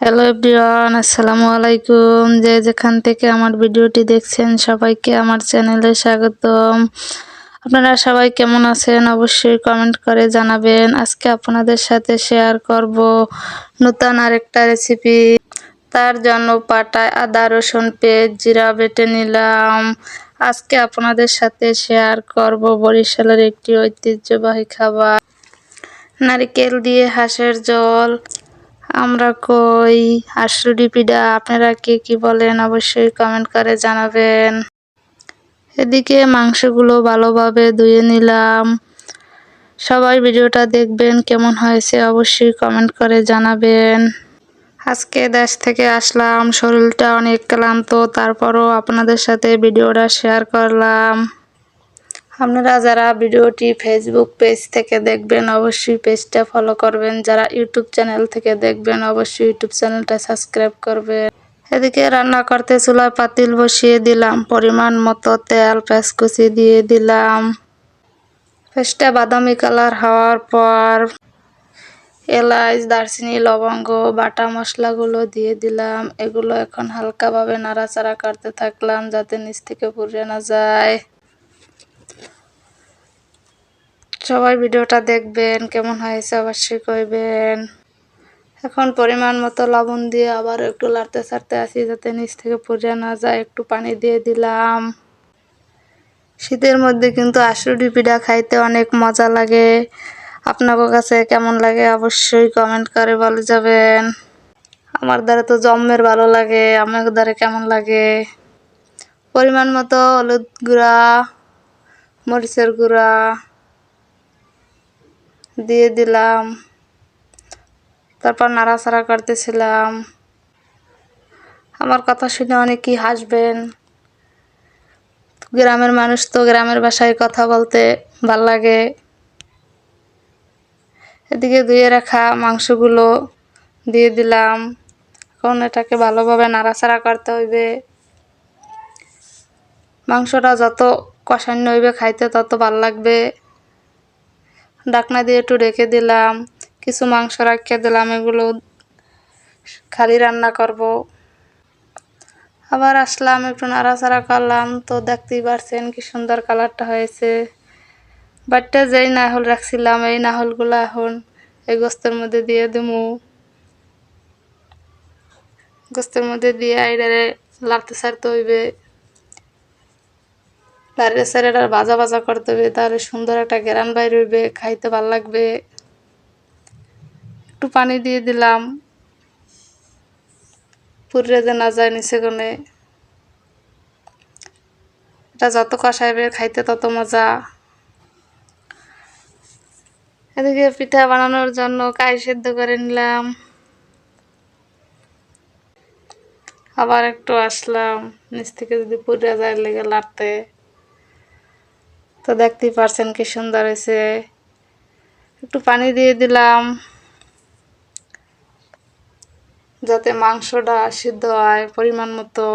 Hello everyone আসসালামু আলাইকুম। যে যেখান থেকে আমার ভিডিওটি দেখছেন, সবাইকে আমার চ্যানেলে স্বাগতম। আপনারা সবাই কেমন আছেন? অবশ্যই কমেন্ট করে জানাবেন। আজকে আপনাদের সাথে শেয়ার করব নতুন আরেকটা রেসিপি তার জন্য পাটায় আদা, রসুন, পেঁয়াজ, জিরা বেটে নিলাম। আজকে আপনাদের সাথে শেয়ার করব বরিশালের একটি ঐতিহ্যবাহী খাবার। নারিকেল দিয়ে হাঁসের জল আমরা কই? হাঁসুডি পিঠা আপনারা কে কি বলেন অবশ্যই কমেন্ট করে জানাবেন। এদিকে মাংসগুলো ভালোভাবে ধুয়ে নিলাম। সবাই ভিডিওটা দেখবেন, কেমন হয়েছে অবশ্যই কমেন্ট করে জানাবেন। আজকে দেশ থেকে আসলাম, শরীরটা অনেক ক্লান্ত, তারপরও আপনাদের সাথে ভিডিওটা শেয়ার করলাম। আপনারা যারা ভিডিওটি ফেসবুক পেজ থেকে দেখবেন, অবশ্যই পেজটা ফলো করবেন। যারা ইউটিউব চ্যানেল থেকে দেখবেন, অবশ্যই ইউটিউব চ্যানেলটা সাবস্ক্রাইব করবেন। এদিকে রান্না করতে চুলায় পাতিল বসিয়ে দিলাম। পরিমাণ মতো তেল পেঁচকুচি দিয়ে দিলাম। পেঁচটা বাদামি কালার হওয়ার পর এলাচ, দারচিনি, লবঙ্গ, বাটা মশলাগুলো দিয়ে দিলাম। এগুলো এখন হালকাভাবে নাড়াচাড়া করতে থাকলাম যাতে নিচ থেকে পুড়ে না যায়। সবাই ভিডিওটা দেখবেন, কেমন হয়েছে অবশ্যই কইবেন। এখন পরিমাণ মতো লবণ দিয়ে আবার একটু লাড়তে ছাড়তে আসি, যাতে নিচ থেকে পুড়ে না যায়। একটু পানি দিয়ে দিলাম। শীতের মধ্যে কিন্তু আশুডি পিঠা খাইতে অনেক মজা লাগে। আপনাদের কাছে কেমন লাগে অবশ্যই কমেন্ট করে বলে যাবেন। আমার দ্বারা তো জম্মের ভালো লাগে, আমার দ্বারা কেমন লাগে? পরিমাণ মতো হলুদ গুঁড়া, মরিচের গুঁড়া। দিয়ে দিলাম। তারপর নাড়াচাড়া করতেছিলাম। আমার কথা শুনে অনেকেই হাসবেন। গ্রামের মানুষ তো গ্রামের ভাষায় কথা বলতে ভালো লাগে। এদিকে ধুয়ে রাখা মাংসগুলো দিয়ে দিলাম। এখন এটাকে ভালোভাবে নাড়াচাড়া করতে হইবে। মাংসটা যত কষান্য হইবে, খাইতে তত ভালো লাগবে। ডাকনা দিয়ে একটু রেখে দিলাম, কিছু মাংস রাখিয়ে দিলাম, এগুলো খালি রান্না করব। আবার আসলাম, একটু নাড়াচাড়া করলাম, তো দেখতেই পারছেন কি সুন্দর কালারটা হয়েছে। বাটটা যেই নাহল রাখছিলাম, এই নাহলগুলো এখন এই গোস্তের মধ্যে দিয়ে দেবো গোস্তের মধ্যে দিয়ে আইডারে লাড়তে সারতে হইবে। লাড়ে সারে এটা বাজা ভাজা করতে হবে, তাহলে সুন্দর একটা গ্রান বাইর হইবে, খাইতে ভালো লাগবে। একটু পানি দিয়ে দিলাম। পুরে যে না যায় নিচে কোনে এটা যত কষাইবে, খাইতে তত মজা। এদিকে পিঠা বানানোর জন্য কাই সেদ্ধ করে নিলাম। আবার একটু আসলাম, নিচ থেকে যদি পুড়ে যায় লেগে লাড়তে তো দেখতেই পারছেন কি সুন্দর হয়েছে। একটু পানি দিয়ে দিলাম, যাতে মাংসটা সিদ্ধ হয় পরিমাণ মতো।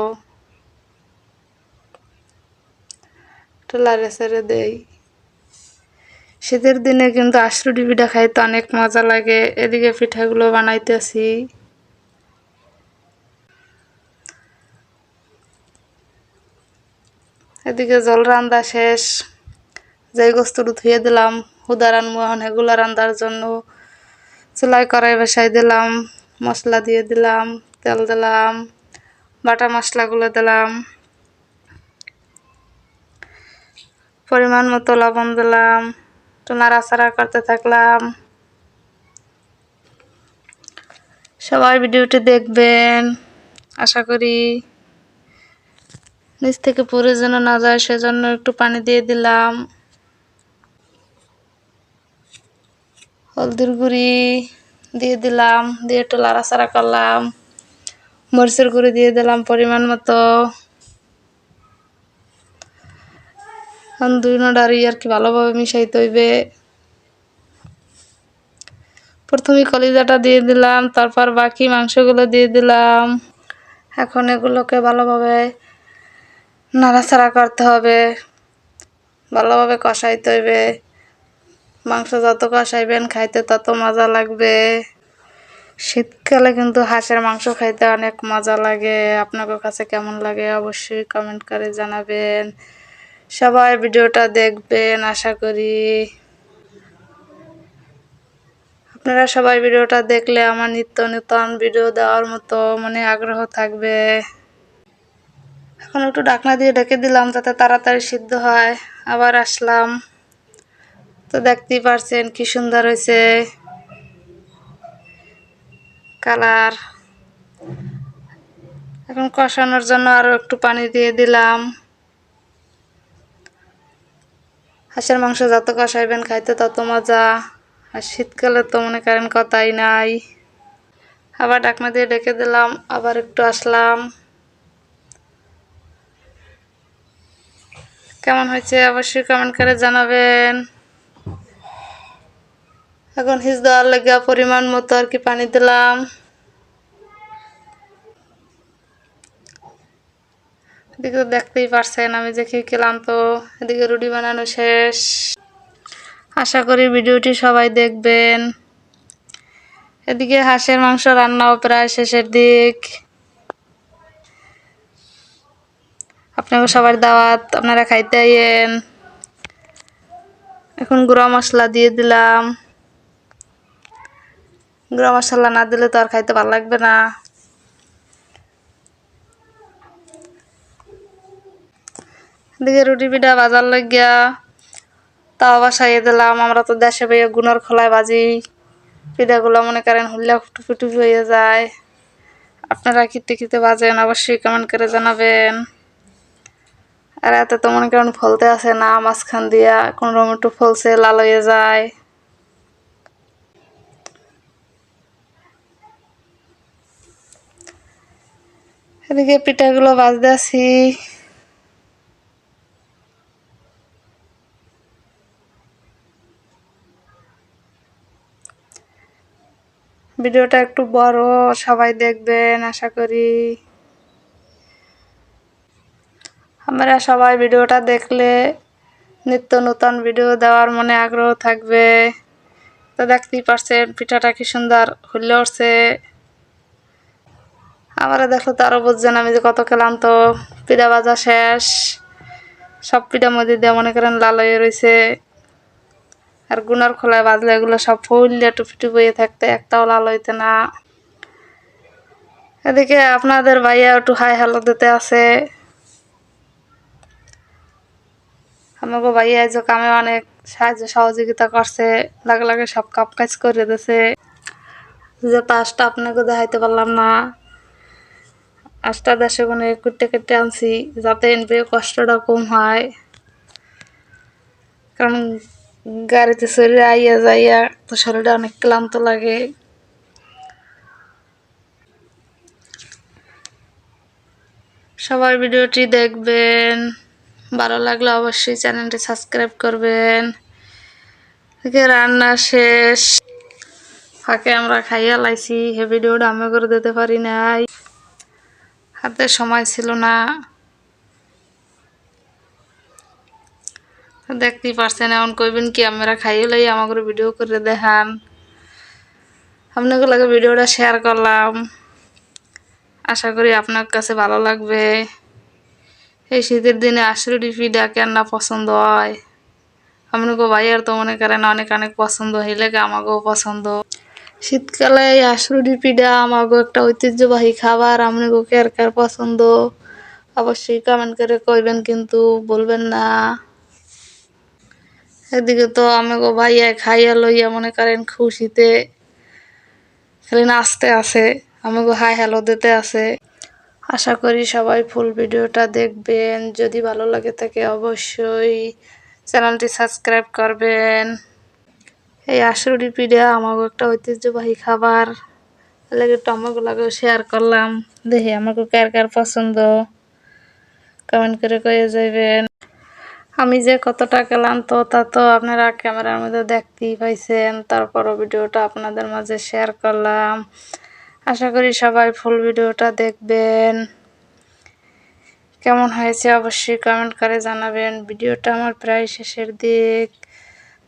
একটু সেড়ে দেই। শীতের দিনে কিন্তু আশরুডি পিঠা খাইতে অনেক মজা লাগে, এদিকে পিঠাগুলো বানাইতেছি। এদিকে জল রান্দা শেষ। যে গোস্তটা ধুয়ে দিলাম হুদা এখন এগুলো রান্দার জন্য। চুলাই কড়াই বসাই দিলাম, মশলা দিয়ে দিলাম, তেল দিলাম, বাটা মশলাগুলো দিলাম। পরিমাণ মতো লবণ দিলাম, একটু নাড়াচাড়া করতে থাকলাম। সবাই ভিডিওটি দেখবেন, আশা করি। নিচ থেকে পরে যেন না যায়, সেজন্য একটু পানি দিয়ে দিলাম। হলদির গুঁড়ি দিয়ে দিলাম, দিয়ে একটু লাড়াচাড়া করলাম। মরিচের গুঁড়ি দিয়ে দিলাম পরিমাণ মতো। দুই নডারি আর কি ভালোভাবে মিশাইতে হইবে। প্রথমে কলিজাটা দিয়ে দিলাম, তারপর বাকি মাংসগুলো দিয়ে দিলাম। এখন এগুলোকে ভালোভাবে নাড়াচাড়া করতে হবে। ভালোভাবে কষাইতে হইবে। মাংস যত কষাইবেন, খাইতে তত মজা লাগবে। শীতকালে কিন্তু হাঁসের মাংস খাইতে অনেক মজা লাগে। আপনাদের কাছে কেমন লাগে অবশ্যই কমেন্ট করে জানাবেন। সবাই ভিডিওটা দেখবেন, আশা করি। আপনারা সবাই ভিডিওটা দেখলে আমার নিত্য নূতন ভিডিও দেওয়ার মতো মনে আগ্রহ থাকবে। এখন একটু ডাকনা দিয়ে ডেকে দিলাম যাতে তাড়াতাড়ি সিদ্ধ হয়। আবার আসলাম। তো দেখতেই পারছেন কি সুন্দর হয়েছে। কালার। এখন কষানোর জন্য আরও একটু পানি দিয়ে দিলাম। হাঁসের মাংস যত কষাইবেন খাইতে তত মজা। আর শীতকালে তো মনে করেন কথাই নাই। আবার ডাকনা দিয়ে ডেকে দিলাম, আবার একটু আসলাম। কেমন হয়েছে অবশ্যই কমেন্ট করে জানাবেন। এখন হিজ দেওয়ার লেগে পরিমাণ মতো আর কি পানি দিলাম। এদিকে দেখতেই পারছেন আমি যে খেয়ে খেলাম তো এদিকে রুটি বানানো শেষ। আশা করি ভিডিওটি সবাই দেখবেন। এদিকে হাঁসের মাংস রান্নাও প্রায় শেষের দিক। আপনাকে সবার দাওয়াত আপনারা খাইতে আইয়েন। এখন গুঁড়া মশলা দিয়ে দিলাম। গুঁড়া মশলা না দিলে তো আর খাইতে ভালো লাগবে না। দিকে রুটি পিঠা বাজার লাগিয়া তাও বাসাইয়ে দিলাম। আমরা তো দেশে বইয়ে গুণর খোলায় বাজি। পিঠাগুলো মনে করেন হুল্লা টুপি হয়ে যায়। আপনারা খেতে খেতে বাজেন অবশ্যই কমেন্ট করে জানাবেন। আর এত তো মনে করেন ফলতে আছে না, মাঝখান দিয়া কোন রকম একটু ফলছে, লাল হয়ে যায়। এদিকে পিঠাগুলো বাজতে আছি ভিডিওটা একটু বড়, সবাই দেখবেন, আশা করি। আমরা সবাই ভিডিওটা দেখলে নিত্য নতুন ভিডিও দেওয়ার মনে আগ্রহ থাকবে। তো দেখতেই পারছেন, পিঠাটা কি সুন্দর হলে উঠছে। আমারা দেখল তো আরও বুঝছেন আমি যে কত খেলাম তো পিঠা বাজা শেষ, সব পিঠা মধ্যে দিয়ে মনে করেন লাল হয়ে রয়েছে আর গুনার খোলায় বাজলে এগুলো সব ফুললে টুপি টুপিয়ে থাকতে, একটাও লাল হইতে না। এদিকে আপনাদের ভাইয়া একটু হাই হ্যালো দিতে আছে। আমাকে ভাইয়া যে কামে অনেক সাহায্য সহযোগিতা করছে, লাগে লাগে সব কাপ কাজ করে দিয়েছে যে পাঁচটা আপনাকে দেখাইতে পারলাম না। আটটা দেশে কোনো কুটে কেটে আনছি, যাতে এনবে কষ্টটা কম হয়। কারণ গাড়িতে শরীরে আইয়া যাইয়া তো শরীরটা অনেক ক্লান্ত লাগে। সবার ভিডিওটি দেখবেন। ভালো লাগলে অবশ্যই চ্যানেলটি সাবস্ক্রাইব করবেন। রান্না শেষ। ফাঁকে আমরা খাইয়া লাইছি, হে ভিডিওটা আমি করে দিতে পারি নাই। হাতে সময় ছিল না। দেখতেই পারছেন এমন কইবেন কি আমরা খাইয়ে লাই আমাকে ভিডিও করে দেখান। আপনাকে লাগে ভিডিওটা শেয়ার করলাম। আশা করি আপনার কাছে ভালো লাগবে। এই শীতের দিনে আশ্রুডি পিঠা কেন না পছন্দ হয়। আপনাকে ভাইয়ার তো মনে করেন অনেক অনেক পছন্দ, হইলে আমাকেও পছন্দ। শীতকালে আশ্রুডি পিঠা আমাকেও একটা ঐতিহ্যবাহী খাবার আপনাকে কার কার পছন্দ, অবশ্যই কমেন্ট করে কইবেন, কিন্তু বলবেন না। এদিকে তো আমাকে ভাইয়া খাইয়া লইয়া মনে করেন খুশিতে, খালি নাচতে আছে আমাকে হাই হ্যালো দিতে আছে। আশা করি সবাই ফুল ভিডিওটা দেখবেন, যদি ভালো লাগে থাকে অবশ্যই চ্যানেলটি সাবস্ক্রাইব করবেন। এই আশুরি পিঠা আমাকে একটা ঐতিহ্যবাহী খাবার। লাগে টমাগুলাকে শেয়ার করলাম। দেখি আমাকে কার কার পছন্দ। কমেন্ট করে কয়ে যাবেন আমি যে কতটা ক্লান্ত তা তো আপনারা ক্যামেরার মধ্যে দেখতেই পাইছেন। তারপরও ভিডিওটা আপনাদের মাঝে শেয়ার করলাম। আশা করি সবাই ফুল ভিডিওটা দেখবেন। কেমন হয়েছে অবশ্যই কমেন্ট করে জানাবেন। ভিডিওটা আমার প্রায় শেষের দিক।